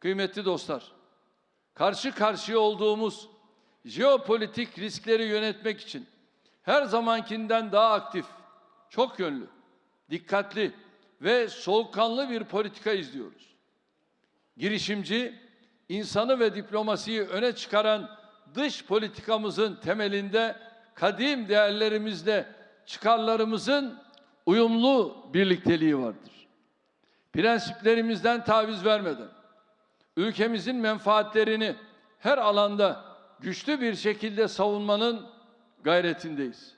Kıymetli dostlar, karşı karşıya olduğumuz jeopolitik riskleri yönetmek için her zamankinden daha aktif, çok yönlü, dikkatli ve soğukkanlı bir politika izliyoruz. Girişimci, insanı ve diplomasiyi öne çıkaran dış politikamızın temelinde kadim değerlerimizle çıkarlarımızın uyumlu birlikteliği vardır. Prensiplerimizden taviz vermeden, ülkemizin menfaatlerini her alanda güçlü bir şekilde savunmanın gayretindeyiz.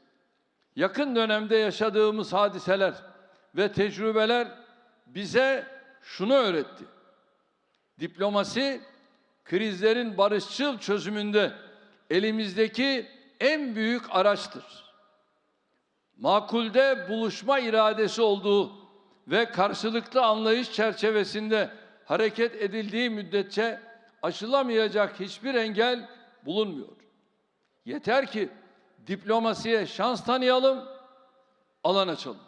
Yakın dönemde yaşadığımız hadiseler ve tecrübeler bize şunu öğretti. Diplomasi krizlerin barışçıl çözümünde elimizdeki en büyük araçtır. Makulde buluşma iradesi olduğu ve karşılıklı anlayış çerçevesinde hareket edildiği müddetçe aşılamayacak hiçbir engel bulunmuyor. Yeter ki diplomasiye şans tanıyalım, alan açalım.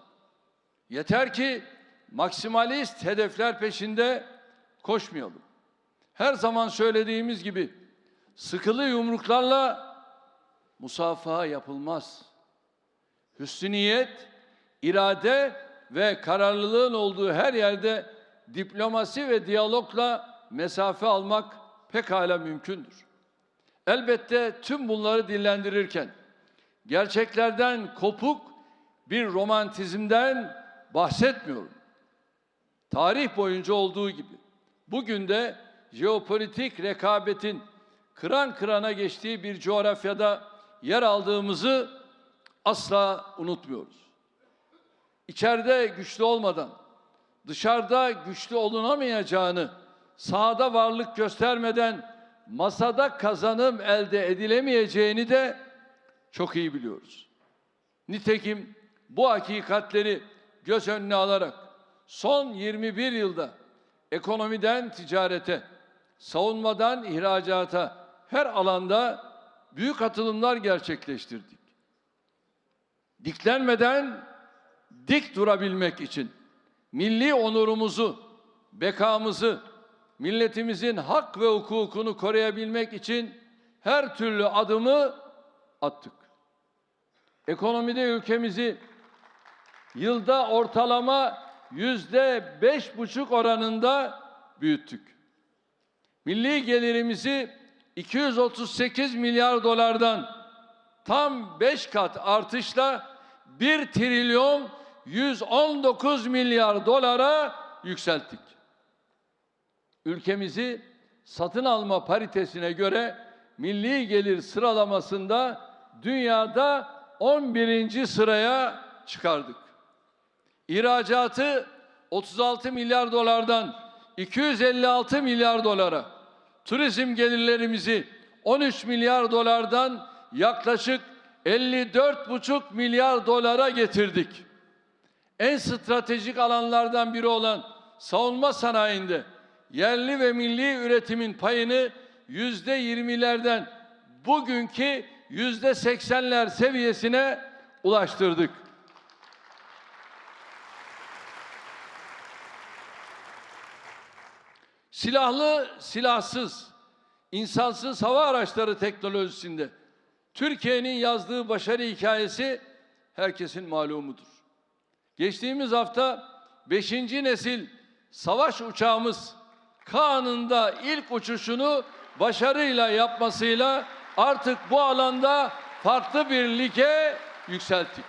Yeter ki maksimalist hedefler peşinde koşmayalım. Her zaman söylediğimiz gibi sıkılı yumruklarla musafaha yapılmaz. Hüsnü niyet, irade ve kararlılığın olduğu her yerde diplomasi ve diyalogla mesafe almak pekala mümkündür. Elbette tüm bunları dillendirirken gerçeklerden kopuk bir romantizmden bahsetmiyorum. Tarih boyunca olduğu gibi bugün de jeopolitik rekabetin kıran kırana geçtiği bir coğrafyada yer aldığımızı asla unutmuyoruz. İçeride güçlü olmadan dışarıda güçlü olunamayacağını, sahada varlık göstermeden masada kazanım elde edilemeyeceğini de çok iyi biliyoruz. Nitekim bu hakikatleri göz önüne alarak son 21 yılda ekonomiden ticarete, savunmadan ihracata her alanda büyük atılımlar gerçekleştirdik. Diklenmeden dik durabilmek için milli onurumuzu, bekamızı, milletimizin hak ve hukukunu koruyabilmek için her türlü adımı attık. Ekonomide ülkemizi yılda ortalama yüzde beş buçuk oranında büyüttük. Milli gelirimizi 238 milyar dolardan tam 5 kat artışla 1 trilyon 119 milyar dolara yükselttik. Ülkemizi satın alma paritesine göre milli gelir sıralamasında dünyada 11. sıraya çıkardık. İhracatı 36 milyar dolardan 256 milyar dolara, turizm gelirlerimizi 13 milyar dolardan yaklaşık 54,5 milyar dolara getirdik. En stratejik alanlardan biri olan savunma sanayinde yerli ve milli üretimin payını yüzde yirmilerden bugünkü yüzde seksenler seviyesine ulaştırdık. Silahlı, silahsız, insansız hava araçları teknolojisinde Türkiye'nin yazdığı başarı hikayesi herkesin malumudur. Geçtiğimiz hafta 5. nesil savaş uçağımız Kaan'ın da ilk uçuşunu başarıyla yapmasıyla artık bu alanda farklı bir lige yükselttik.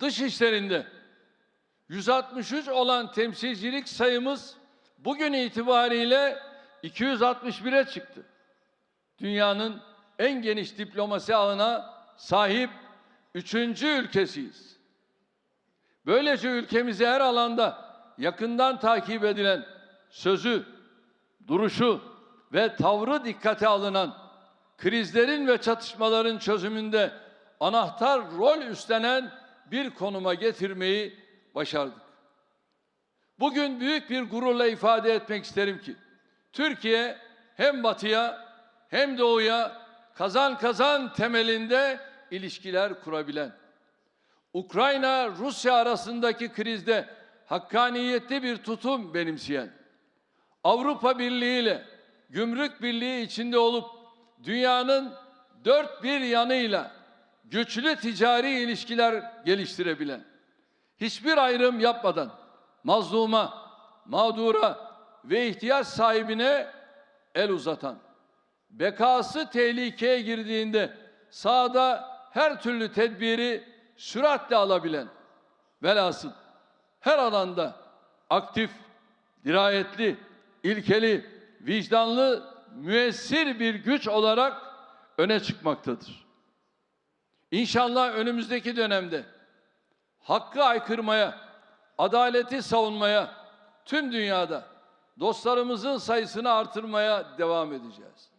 Dış işlerinde 163 olan temsilcilik sayımız bugün itibariyle 261'e çıktı. Dünyanın en geniş diplomasi ağına sahip üçüncü ülkesiyiz. Böylece ülkemizi her alanda yakından takip edilen sözü, duruşu ve tavrı dikkate alınan krizlerin ve çatışmaların çözümünde anahtar rol üstlenen bir konuma getirmeyi başardık. Bugün büyük bir gururla ifade etmek isterim ki Türkiye hem batıya hem doğuya kazan kazan temelinde ilişkiler kurabilen, Ukrayna Rusya arasındaki krizde hakkaniyetli bir tutum benimseyen, Avrupa Birliği ile gümrük birliği içinde olup dünyanın dört bir yanıyla güçlü ticari ilişkiler geliştirebilen, hiçbir ayrım yapmadan mazluma, mağdura ve ihtiyaç sahibine el uzatan, bekası tehlikeye girdiğinde sahada her türlü tedbiri süratle alabilen, velhasıl her alanda aktif, dirayetli, ilkeli, vicdanlı, müessir bir güç olarak öne çıkmaktadır. İnşallah önümüzdeki dönemde hakkı aykırmaya, adaleti savunmaya tüm dünyada dostlarımızın sayısını artırmaya devam edeceğiz.